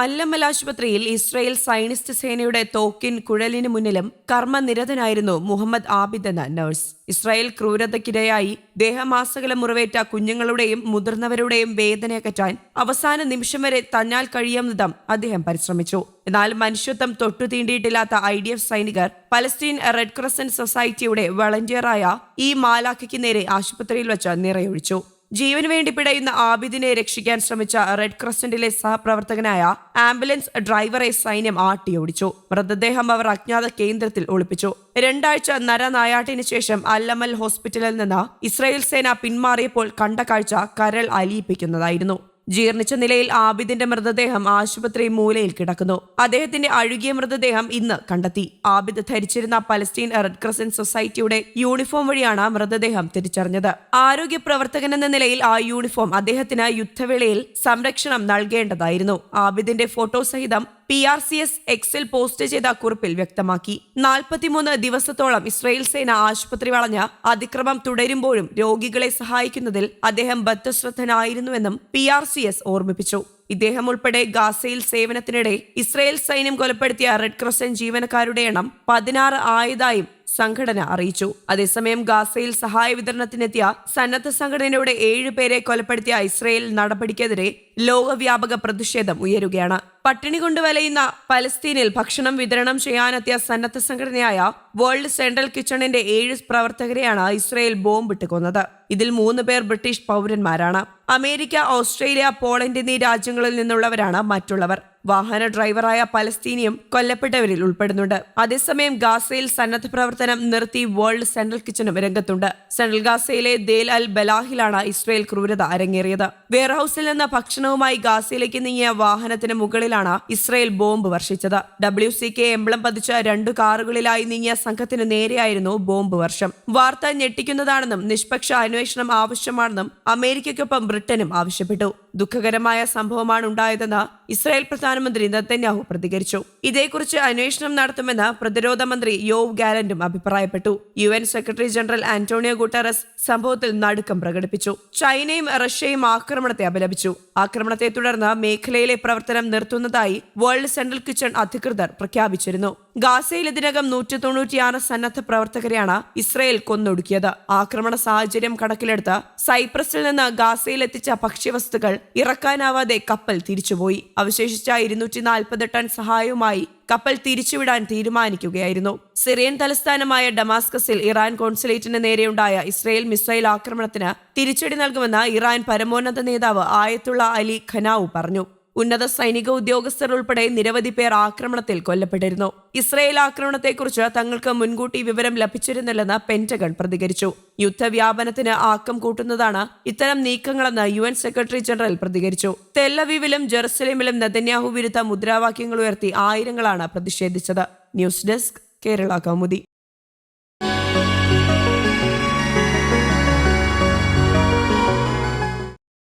അല്ലമൽ ആശുപത്രിയിൽ ഇസ്രയേൽ സൈനിസ്റ്റ് സേനയുടെ തോക്കിൻ കുഴലിന് മുന്നിലും കർമ്മനിരതനായിരുന്നു മുഹമ്മദ് ആബിദ് എന്ന നഴ്സ്. ഇസ്രായേൽ ക്രൂരതയ്ക്കിരയായി ദേഹമാസകലം മുറിവേറ്റ കുഞ്ഞുങ്ങളുടെയും മുതിർന്നവരുടെയും വേദനയകറ്റാൻ അവസാന നിമിഷം വരെ തന്നാൽ കഴിയാവുന്നതും അദ്ദേഹം പരിശ്രമിച്ചു. എന്നാൽ മനുഷ്യത്വം തൊട്ടു തീണ്ടിയിട്ടില്ലാത്ത ഐ ഡി എഫ് സൈനികർ പലസ്തീൻ റെഡ് ക്രസന്റ് സൊസൈറ്റിയുടെ വളണ്ടിയറായ ഈ മാലാഖയ്ക്ക് നേരെ ആശുപത്രിയിൽ വെച്ച് നിറയൊഴിച്ചു. ജീവന് വേണ്ടി പിടയുന്ന ആബിദിനെ രക്ഷിക്കാൻ ശ്രമിച്ച റെഡ് ക്രസന്റിലെ സഹപ്രവർത്തകനായ ആംബുലൻസ് ഡ്രൈവറെ സൈന്യം ആട്ടിയോടിച്ചു. മൃതദേഹം അവർ അജ്ഞാത കേന്ദ്രത്തിൽ ഒളിപ്പിച്ചു. രണ്ടാഴ്ച നരനായാട്ടിന് ശേഷം അല്ലമൽ ഹോസ്പിറ്റലിൽ നിന്ന് ഇസ്രായേൽ സേന പിന്മാറിയപ്പോൾ കണ്ട കാഴ്ച കരൾ അലിയിപ്പിക്കുന്നതായിരുന്നു. ജീർണിച്ച നിലയിൽ ആബിദിന്റെ മൃതദേഹം ആശുപത്രി മൂലയിൽ കിടക്കുന്നു. അദ്ദേഹത്തിന്റെ അഴുകിയ മൃതദേഹം ഇന്ന് കണ്ടെത്തി. ആബിദ് ധരിച്ചിരുന്ന പലസ്തീൻ റെഡ് ക്രസന്റ് സൊസൈറ്റിയുടെ യൂണിഫോം വഴിയാണ് മൃതദേഹം തിരിച്ചറിഞ്ഞത്. ആരോഗ്യ പ്രവർത്തകൻ എന്ന നിലയിൽ ആ യൂണിഫോം അദ്ദേഹത്തിന് യുദ്ധവേളയിൽ സംരക്ഷണം നൽകേണ്ടതായിരുന്നു. ആബിദിന്റെ ഫോട്ടോ സഹിതം പി ആർ സി എസ് എക്സിൽ പോസ്റ്റ് ചെയ്ത കുറിപ്പിൽ വ്യക്തമാക്കി. നാൽപ്പത്തിമൂന്ന് ദിവസത്തോളം ഇസ്രായേൽ സേന ആശുപത്രി വളഞ്ഞ അതിക്രമം തുടരുമ്പോഴും രോഗികളെ സഹായിക്കുന്നതിൽ അദ്ദേഹം ബദ്ധശ്രദ്ധനായിരുന്നുവെന്നും പി ആർ സി എസ് ഓർമ്മിപ്പിച്ചു. ഇദ്ദേഹം ഉൾപ്പെടെ ഗാസയിൽ സേവനത്തിനിടെ ഇസ്രായേൽ സൈന്യം കൊലപ്പെടുത്തിയ റെഡ് ക്രോസൻ ജീവനക്കാരുടെ എണ്ണം പതിനാറ് ആയതായും സംഘടന അറിയിച്ചു. അതേസമയം ഗാസയിൽ സഹായ വിതരണത്തിനെത്തിയ സന്നദ്ധ സംഘടനയുടെ ഏഴുപേരെ കൊലപ്പെടുത്തിയ ഇസ്രയേൽ നടപടിക്കെതിരെ ലോകവ്യാപക പ്രതിഷേധം ഉയരുകയാണ്. പട്ടിണി കൊണ്ട് വലയുന്ന പലസ്തീനിൽ ഭക്ഷണം വിതരണം ചെയ്യാനെത്തിയ സന്നദ്ധ സംഘടനയായ വേൾഡ് സെൻട്രൽ കിച്ചണിന്റെ ഏഴ് പ്രവർത്തകരെയാണ് ഇസ്രയേൽ ബോംബിട്ട് കൊന്നത് ഇതിൽ മൂന്ന് പേർ ബ്രിട്ടീഷ് പൗരന്മാരാണ്. അമേരിക്ക ഓസ്ട്രേലിയ പോളണ്ട് എന്നീ രാജ്യങ്ങളിൽ നിന്നുള്ളവരാണ് മറ്റുള്ളവർ. വാഹന ഡ്രൈവറായ പലസ്തീനിയും കൊല്ലപ്പെട്ടവരിൽ ഉൾപ്പെടുന്നുണ്ട്. അതേസമയം ഗാസയിൽ സന്നദ്ധ പ്രവർത്തനം നിർത്തി വേൾഡ് സെൻട്രൽ കിച്ചണും രംഗത്തുണ്ട്. സെൻട്രൽ ഗാസയിലെ ദേൽ അൽ ബലാഹിലാണ് ഇസ്രയേൽ ക്രൂരത അരങ്ങേറിയത്. വെയർഹൌസിൽ നിന്ന് ഭക്ഷണവുമായി ഗാസയിലേക്ക് നീങ്ങിയ വാഹനത്തിന് മുകളിലാണ് ഇസ്രയേൽ ബോംബ് വർഷിച്ചത്. ഡബ്ല്യു സി കെ എംബ്ലം പതിച്ച രണ്ടു കാറുകളിലായി നീങ്ങിയ സംഘത്തിന് നേരെയായിരുന്നു ബോംബ് വർഷം. വാർത്ത ഞെട്ടിക്കുന്നതാണെന്നും നിഷ്പക്ഷ അന്വേഷണം ആവശ്യമാണെന്നും അമേരിക്കയ്ക്കൊപ്പം ബ്രിട്ടനും ആവശ്യപ്പെട്ടു. ദുഃഖകരമായ സംഭവമാണ് ഉണ്ടായതെന്ന് ഇസ്രായേൽ പ്രധാനമന്ത്രി നത്തന്യാഹു പ്രതികരിച്ചു. ഇതേക്കുറിച്ച് അന്വേഷണം നടത്തുമെന്ന് പ്രതിരോധ മന്ത്രി യോവ് ഗാലന്റും അഭിപ്രായപ്പെട്ടു. U N secretary general Antonio Guterres സംഭവത്തിൽ നടുക്കം പ്രകടിപ്പിച്ചു. ചൈനയും റഷ്യയും ആക്രമണത്തെ അപലപിച്ചു. ആക്രമണത്തെ തുടർന്ന് മേഖലയിലെ പ്രവർത്തനം നിർത്തുന്നതായി വേൾഡ് സെൻട്രൽ കിച്ചൺ അധികൃതർ പ്രഖ്യാപിച്ചിരുന്നു. ഗാസയിൽ ഇതിനകം നൂറ്റി തൊണ്ണൂറ്റിയാറ് സന്നദ്ധ പ്രവർത്തകരെയാണ് ഇസ്രയേൽ കൊന്നൊടുക്കിയത്. ആക്രമണ സാഹചര്യം കണക്കിലെടുത്ത് സൈപ്രസിൽ നിന്ന് ഗാസയിൽ എത്തിച്ച ഭക്ഷ്യവസ്തുക്കൾ ഇറക്കാനാവാതെ കപ്പൽ തിരിച്ചുപോയി. അവശേഷിച്ച ഇരുന്നൂറ്റി നാൽപ്പത് ടൺ സഹായവുമായി കപ്പൽ തിരിച്ചുവിടാൻ തീരുമാനിക്കുകയായിരുന്നു. സിറിയൻ തലസ്ഥാനമായ ഡമാസ്കസിൽ ഇറാൻ കോൺസുലേറ്റിന് നേരെയുണ്ടായ ഇസ്രയേൽ മിസൈൽ ആക്രമണത്തിന് തിരിച്ചടി നൽകുമെന്ന് ഇറാൻ പരമോന്നത നേതാവ് ആയത്തുള്ള അലി ഖനാവു പറഞ്ഞു. ഉന്നത സൈനിക ഉദ്യോഗസ്ഥർ ഉൾപ്പെടെ നിരവധി പേർ ആക്രമണത്തിൽ കൊല്ലപ്പെട്ടിരുന്നു. ഇസ്രയേൽ ആക്രമണത്തെക്കുറിച്ച് തങ്ങൾക്ക് മുൻകൂട്ടി വിവരം ലഭിച്ചിരുന്നില്ലെന്ന് പെന്റഗൺ പ്രതികരിച്ചു. യുദ്ധവ്യാപനത്തിന് ആക്കം കൂട്ടുന്നതാണ് ഇത്തരം നീക്കങ്ങളെന്ന് യു എൻ സെക്രട്ടറി ജനറൽ പ്രതികരിച്ചു. തെല്ലവീവിലും ജെറുസലേമിലും നെതന്യാഹു വിരുദ്ധ മുദ്രാവാക്യങ്ങൾ ഉയർത്തി ആയിരങ്ങളാണ് പ്രതിഷേധിച്ചത്. News desk Kerala Kaumudi.